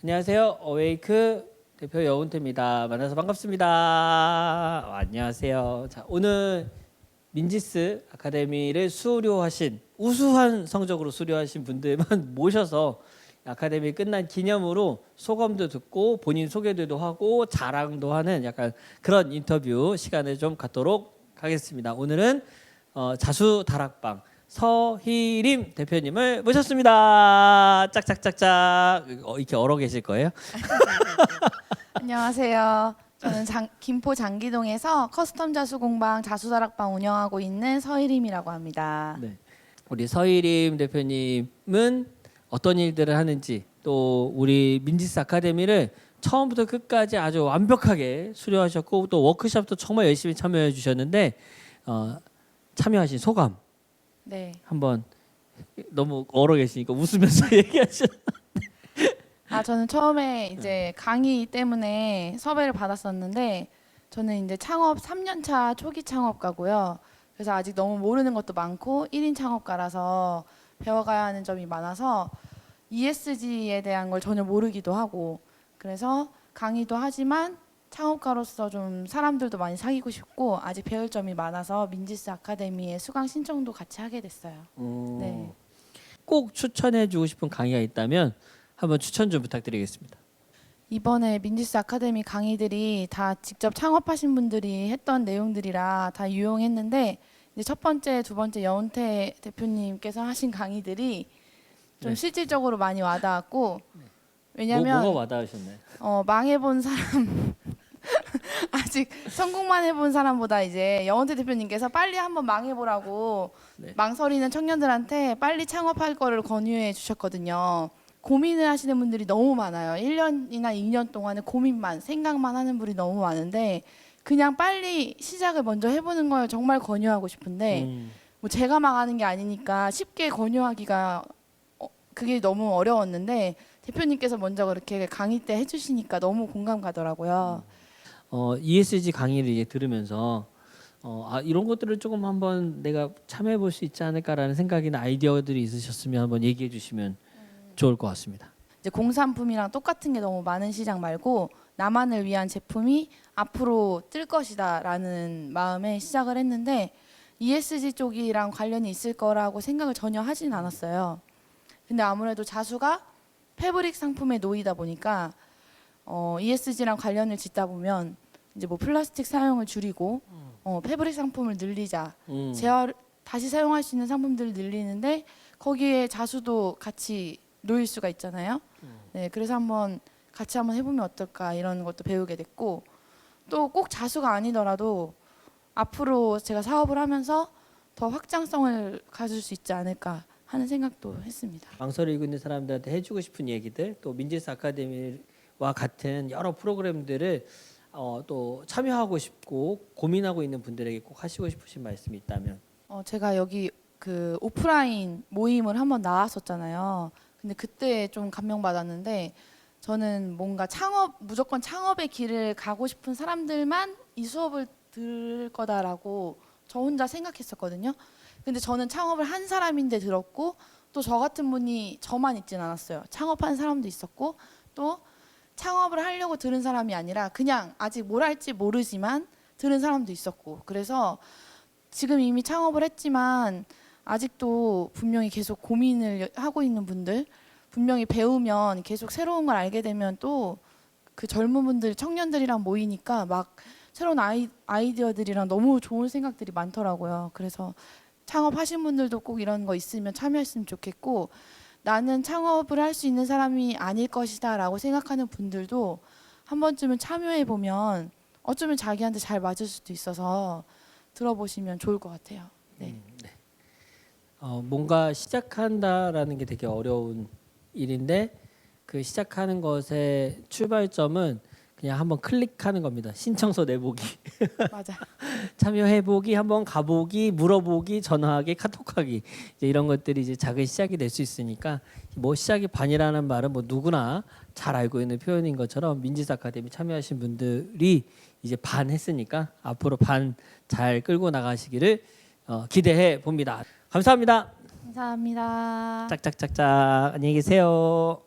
안녕하세요. 어웨이크 대표 여운태입니다. 만나서 반갑습니다. 어, 안녕하세요. 자, 오늘 민지스 아카데미를 수료하신 우수한 성적으로 수료하신 분들만 모셔서 아카데미 끝난 기념으로 소감도 듣고 본인 소개도 하고 자랑도 하는 약간 그런 인터뷰 시간을 좀 갖도록 하겠습니다. 오늘은 어, 자수 다락방 서희림 대표님을 모셨습니다. 짝짝짝짝 어, 이렇게 얼어 계실 거예요? 안녕하세요. 저는 장, 김포 장기동에서 커스텀 자수 공방 자수 다락방 운영하고 있는 서일임이라고 합니다. 네. 우리 서희림 대표님은 어떤 일들을 하는지 또 우리 민지스 아카데미를 처음부터 끝까지 아주 완벽하게 수료하셨고 또 워크숍도 정말 열심히 참여해 주셨는데 어, 참여하신 소감 네. 한번 너무 얼어 계시니까 웃으면서 얘기하셔. 아 저는 처음에 이제 강의 때문에 섭외를 받았었는데 저는 이제 창업 3년차 초기 창업가고요. 그래서 아직 너무 모르는 것도 많고 1인 창업가라서 배워가야 하는 점이 많아서 ESG에 대한 걸 전혀 모르기도 하고 그래서 강의도 하지만 창업가로서 좀 사람들도 많이 사귀고 싶고 아직 배울 점이 많아서 민지스 아카데미에 수강 신청도 같이 하게 됐어요. 네. 꼭 추천해 주고 싶은 강의가 있다면 한번 추천 좀 부탁드리겠습니다. 이번에 민지스 아카데미 강의들이 다 직접 창업하신 분들이 했던 내용들이라 다 유용했는데 이제 첫 번째, 두 번째 여운태 대표님께서 하신 강의들이 좀 네. 실질적으로 많이 와닿았고 뭐, 왜냐면 뭐가 와닿으셨나요? 어, 망해본 사람 아직 성공만 해본 사람보다 이제 여원태 대표님께서 빨리 한번 망해보라고 네. 망설이는 청년들한테 빨리 창업할 거를 권유해 주셨거든요. 고민을 하시는 분들이 너무 많아요. 1년이나 2년 동안에 고민만 생각만 하는 분이 너무 많은데 그냥 빨리 시작을 먼저 해보는 걸 정말 권유하고 싶은데 음, 뭐 제가 망하는 게 아니니까 쉽게 권유하기가 어, 그게 너무 어려웠는데 대표님께서 먼저 그렇게 강의 때 해주시니까 너무 공감 가더라고요. 어, ESG 강의를 이제 들으면서 어, 아, 이런 것들을 조금 한번 내가 참여해 볼 수 있지 않을까라는 생각이나 아이디어들이 있으셨으면 한번 얘기해 주시면 좋을 것 같습니다. 이제 공산품이랑 똑같은 게 너무 많은 시장 말고 나만을 위한 제품이 앞으로 뜰 것이다라는 마음에 시작을 했는데 ESG 쪽이랑 관련이 있을 거라고 생각을 전혀 하진 않았어요. 근데 아무래도 자수가 패브릭 상품에 놓이다 보니까 어, ESG랑 관련을 짓다 보면 이제 뭐 플라스틱 사용을 줄이고 어, 패브릭 상품을 늘리자 음, 재활 다시 사용할 수 있는 상품들을 늘리는데 거기에 자수도 같이 놓일 수가 있잖아요. 네, 그래서 한번 같이 한번 해보면 어떨까 이런 것도 배우게 됐고 또 꼭 자수가 아니더라도 앞으로 제가 사업을 하면서 더 확장성을 가질 수 있지 않을까 하는 생각도 했습니다. 망설이고 있는 사람들한테 해주고 싶은 얘기들 또 민지스 아카데미와 같은 여러 프로그램들을 어, 또 참여하고 싶고 고민하고 있는 분들에게 꼭 하시고 싶으신 말씀이 있다면 어, 제가 여기 그 오프라인 모임을 한번 나왔었잖아요. 근데 그때 좀 감명받았는데 저는 뭔가 창업 무조건 창업의 길을 가고 싶은 사람들만 이 수업을 들을 거다라고 저 혼자 생각했었거든요. 근데 저는 창업을 한 사람인데 들었고 또 저 같은 분이 저만 있진 않았어요. 창업한 사람도 있었고 또 창업을 하려고 들은 사람이 아니라 그냥 아직 뭘 할지 모르지만 들은 사람도 있었고 그래서 지금 이미 창업을 했지만 아직도 분명히 계속 고민을 하고 있는 분들 분명히 배우면 계속 새로운 걸 알게 되면 또 그 젊은 분들 청년들이랑 모이니까 막 새로운 아이, 아이디어들이랑 너무 좋은 생각들이 많더라고요. 그래서 창업하신 분들도 꼭 이런 거 있으면 참여했으면 좋겠고 나는 창업을 할 수 있는 사람이 아닐 것이다 라고 생각하는 분들도 한 번쯤은 참여해 보면 어쩌면 자기한테 잘 맞을 수도 있어서 들어보시면 좋을 것 같아요. 네. 음, 네. 어, 뭔가 시작한다라는 게 되게 어려운 일인데 그 시작하는 것의 출발점은 그냥 한번 클릭하는 겁니다. 신청서 내보기, 맞아. 참여해보기, 한번 가보기, 물어보기, 전화하기, 카톡하기 이제 이런 것들이 이제 작은 시작이 될 수 있으니까 뭐 시작이 반이라는 말은 뭐 누구나 잘 알고 있는 표현인 것처럼 민지스 아카데미 참여하신 분들이 이제 반 했으니까 앞으로 반 잘 끌고 나가시기를 어, 기대해 봅니다. 감사합니다. 감사합니다. 짝짝짝짝 안녕히 계세요.